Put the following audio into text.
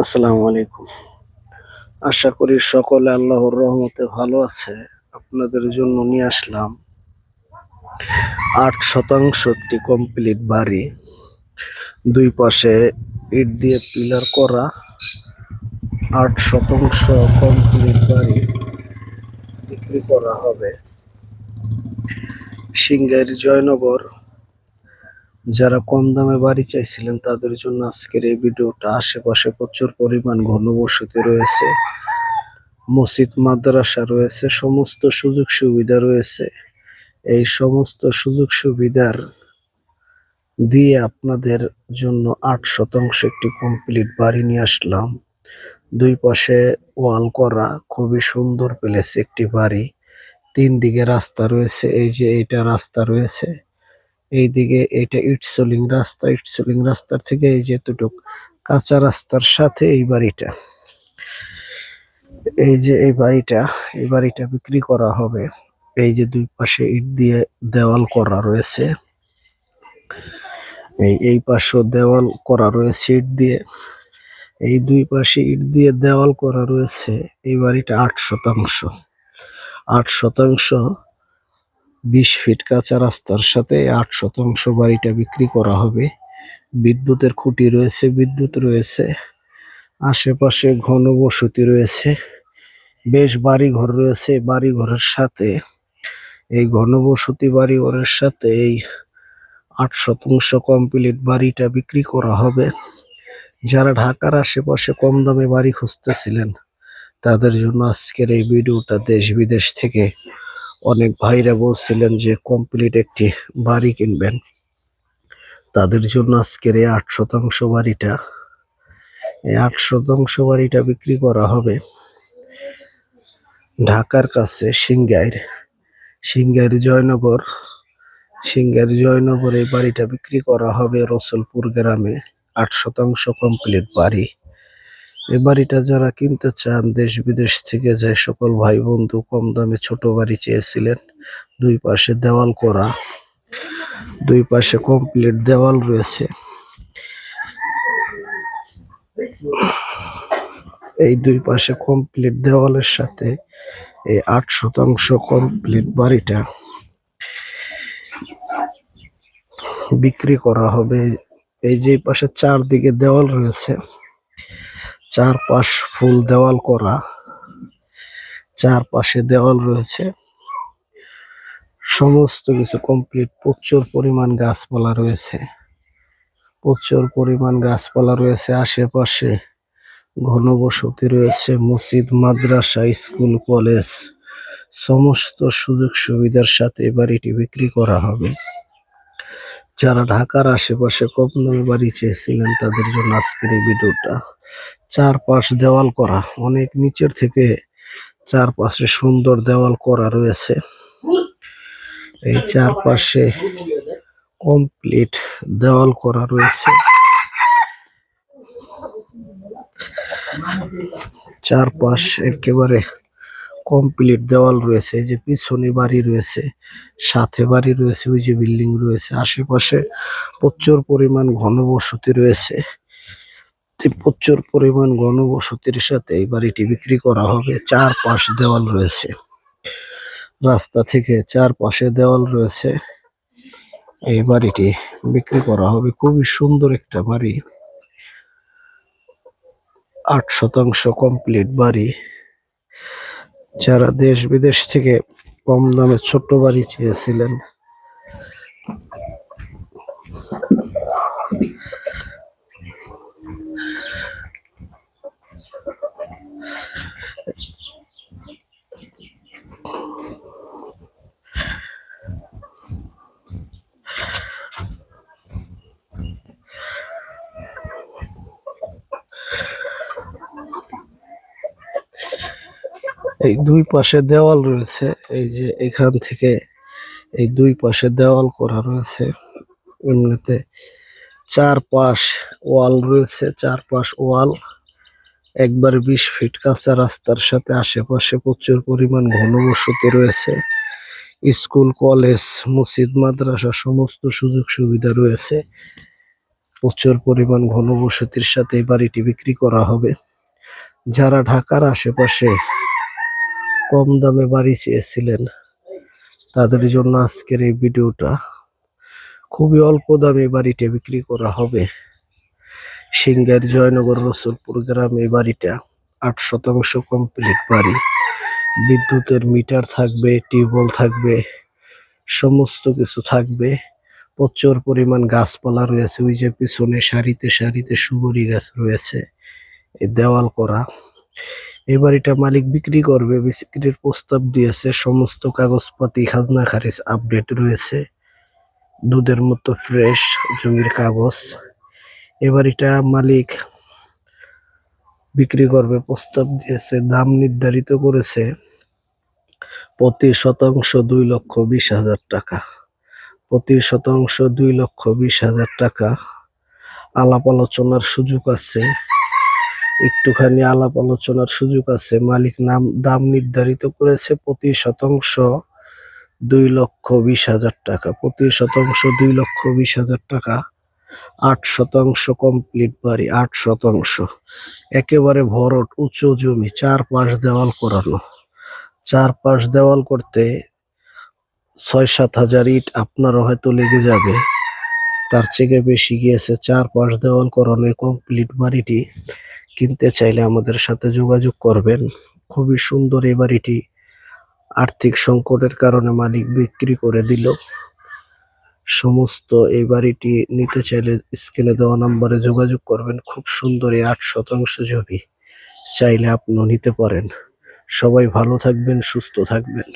আসসালামু আলাইকুম আশা করি সকলে আল্লাহর রহমতে ভালো আছে। আপনাদের জন্য নিয়ে আসলাম আট শতাংশ একটি কমপ্লিট বাড়ি। দুই পাশে ইট দিয়ে পিলার করা। আট শতাংশ কমপ্লিট বাড়ি বিক্রি করা হবে। সিংহের জয়নগর যারা কম দামে বাড়ি চাইছিলেন, তাদের জন্য আজকের এই ভিডিওটা আশেপাশে প্রচুর পরিমাণ ঘনবসতি রয়েছে, মসজিদ, মাদ্রাসা রয়েছে, সমস্ত সুযোগ সুবিধা রয়েছে। এই সমস্ত সুযোগ সুবিধার দিয়ে আপনাদের জন্য আট শতাংশ একটি কমপ্লিট বাড়ি নিয়ে আসলাম। দুই পাশে ওয়াল করা, খুবই সুন্দর প্লেস একটি বাড়ি। তিন দিকে রাস্তা রয়েছে, এই যে এইটা রাস্তা রয়েছে। এইদিকে এটা ইটসলিং রাস্তা ইটসলিং রাস্তার থেকে এই যেতটুক কাঁচা রাস্তার সাথে এই বাড়িটা। এই যে এই বাড়িটা এই বাড়িটা বিক্রি করা হবে। এই যে দুই পাশে ইট দিয়ে দেওয়াল করা রয়েছে। এই এই পাশেও দেওয়াল করা রয়েছে ইট দিয়ে। এই দুই পাশে ইট দিয়ে দেওয়াল করা রয়েছে। এই বাড়িটা আট শতাংশ। আট শতাংশ বিশ ফিট কাঁচা রাস্তার সাথে আট শতাংশ বাড়িটা বিক্রি করা হবে। বিদ্যুতের খুঁটি রয়েছে, বিদ্যুৎ রয়েছে, আশেপাশে ঘন বসতি রয়েছে। বেশ বাড়ি ঘর রয়েছে বাড়ি ঘরের সাথে, এই ঘনবসতি বাড়ি ঘরের সাথে এই আট শতাংশ কমপ্লিট বাড়িটা বিক্রি করা হবে। যারা ঢাকার আশেপাশে কম দামে বাড়ি খুঁজতেছিলেন, তাদের জন্য আজকের এই ভিডিওটা দেশ বিদেশ থেকে অনেক ভাইরা বলছিলেন যে, কমপ্লিট একটি বাড়ি কিনবেন। তাদের জন্য আজকের এই আট শতাংশ বাড়িটা, এই আট শতাংশ বাড়িটা বিক্রি করা হবে ঢাকার কাছে সিংগাইর সিংগাইর জয়নগর সিংগাইর জয়নগর এই বাড়িটা বিক্রি করা হবে রসুলপুর গ্রামে। আট শতাংশ কমপ্লিট বাড়ি। এই বাড়িটা যারা কিনতে চান, দেশ বিদেশ থেকে যে সকল ভাই বন্ধু কম দামে ছোট বাড়ি চেয়েছিলেন। দুই পাশে দেওয়াল করা, দুই পাশে কমপ্লিট দেওয়াল রয়েছে। এই দুই পাশে কমপ্লিট দেওয়ালের সাথে এই আট শতাংশ কমপ্লিট বাড়িটা বিক্রি করা হবে। এই যে পাশে চারদিকে দেওয়াল রয়েছে। চারপাশ ফুল দেওয়াল করা। চারপাশে দেওয়াল রয়েছে। সমস্ত কিছু কমপ্লিট প্রচুর পরিমাণ গাছপালা রয়েছে। প্রচুর পরিমাণ গাছপালা রয়েছে। আশেপাশে ঘনবসতি রয়েছে, মসজিদ, মাদ্রাসা, স্কুল, কলেজ। সমস্ত সুযোগ সুবিধার সাথে বাড়িটি বিক্রি করা হবে। যারা ঢাকার আশেপাশে কম বাড়ি চেয়েছিলেন, তাদের জন্য আজকের এই ভিডিওটা। চারপাশ দেওয়াল করা, অনেক নিচের থেকে চারপাশে সুন্দর দেওয়াল করা রয়েছে। এই চারপাশে কমপ্লিট দেওয়াল করা রয়েছে। চারপাশ একেবারে কমপ্লিট দেওয়াল রয়েছে যে পিছনে বাড়ি রয়েছে, সাথে বাড়ি রয়েছে, ওই যে বিল্ডিং রয়েছে, আশেপাশে প্রচুর পরিমাণ ঘনবসতি রয়েছে। প্রচুর পরিমাণ ঘনবসতির সাথে এই বাড়িটি বিক্রি করা হবে চার পাশ দেওয়াল রয়েছে। রাস্তা থেকে চার পাশে দেওয়াল রয়েছে, এই বাড়িটি বিক্রি করা হবে, খুবই সুন্দর একটা বাড়ি। আট শতাংশ কমপ্লিট বাড়ি। যারা দেশ বিদেশ থেকে কম দামে ছোট্ট বাড়ি চেয়েছিলেন। এই দুই পাশে দেওয়াল রয়েছে, এই যে এখান থেকে এই দুই পাশে দেওয়াল করা রয়েছে, এমনিতে চার পাশ ওয়াল রয়েছে চার পাশ ওয়াল, একবার বিশ ফিট কাঁচা রাস্তার সাথে আশেপাশে প্রচুর পরিমাণ ঘনবসতি রয়েছে, স্কুল, কলেজ, মসজিদ, মাদ্রাসা, সমস্ত সুযোগ সুবিধা রয়েছে, প্রচুর পরিমাণ ঘনবসতির সাথে এই বাড়িটি বিক্রি করা হবে। যারা ঢাকার আশেপাশে কম দামে বাড়ি চেয়েছিলেন। তাদের জন্য আজকের এই ভিডিওটা খুবই অল্প দামে বাড়িটা বিক্রি করা হবে। সিঙ্গার জয়নগর রসুলপুর গ্রামে এই বাড়িটা আট শতাংশ কমপ্লিট বাড়ি। বিদ্যুতের মিটার থাকবে, টিউবওয়েল থাকবে, সমস্ত কিছু থাকবে। প্রচুর পরিমাণ গাছপালা রয়েছে, ওই যে পিছনে সারিতে সারিতে সুগরি গাছ রয়েছে দেওয়াল করা। এই বাড়িটা মালিক বিক্রি করবে, বিক্রির প্রস্তাব দিয়েছে, সমস্ত কাগজপাতি, খাজনা, খারিজ আপডেট রয়েছে। দুধের মতো ফ্রেশ জমির কাগজ। এ বাড়িটা মালিক বিক্রি করবে, প্রস্তাব দিয়েছে, দাম নির্ধারিত করেছে প্রতি শতাংশ দুই লক্ষ বিশ হাজার টাকা। প্রতি শতাংশ দুই লক্ষ বিশ হাজার টাকা। আলাপ আলোচনার সুযোগ আছে। একটুখানি আলাপ আলোচনার সুযোগ আছে। মালিক নাম, দাম নির্ধারিত করেছে প্রতি শতাংশ দুই লক্ষ বিশ হাজার টাকা। প্রতি শতাংশ দুই লক্ষ বিশ হাজার টাকা। আট শতাংশ কমপ্লিট বাড়ি, আট শতাংশ। একেবারে ভরট, উঁচু জমি চার পাশ দেওয়াল করানো। চার পাশ দেওয়াল করতে ছয় সাত হাজার ইট আপনারও হয়তো লেগে যাবে। তার থেকে বেশি গিয়েছে। চার পাশ দেওয়াল করানো কমপ্লিট বাড়িটি কিনতে চাইলে আমাদের সাথে যোগাযোগ করবেন। খুবই সুন্দর এই বাড়িটি। আর্থিক সংকটের কারণে মালিক বিক্রি করে দিল। সমস্ত এই বাড়িটি নিতে চাইলে স্ক্রিনে দেওয়া নম্বরে যোগাযোগ করবেন। খুব সুন্দর এই আট শতাংশ জমি। চাইলে আপনিও নিতে পারেন। সবাই ভালো থাকবেন, সুস্থ থাকবেন।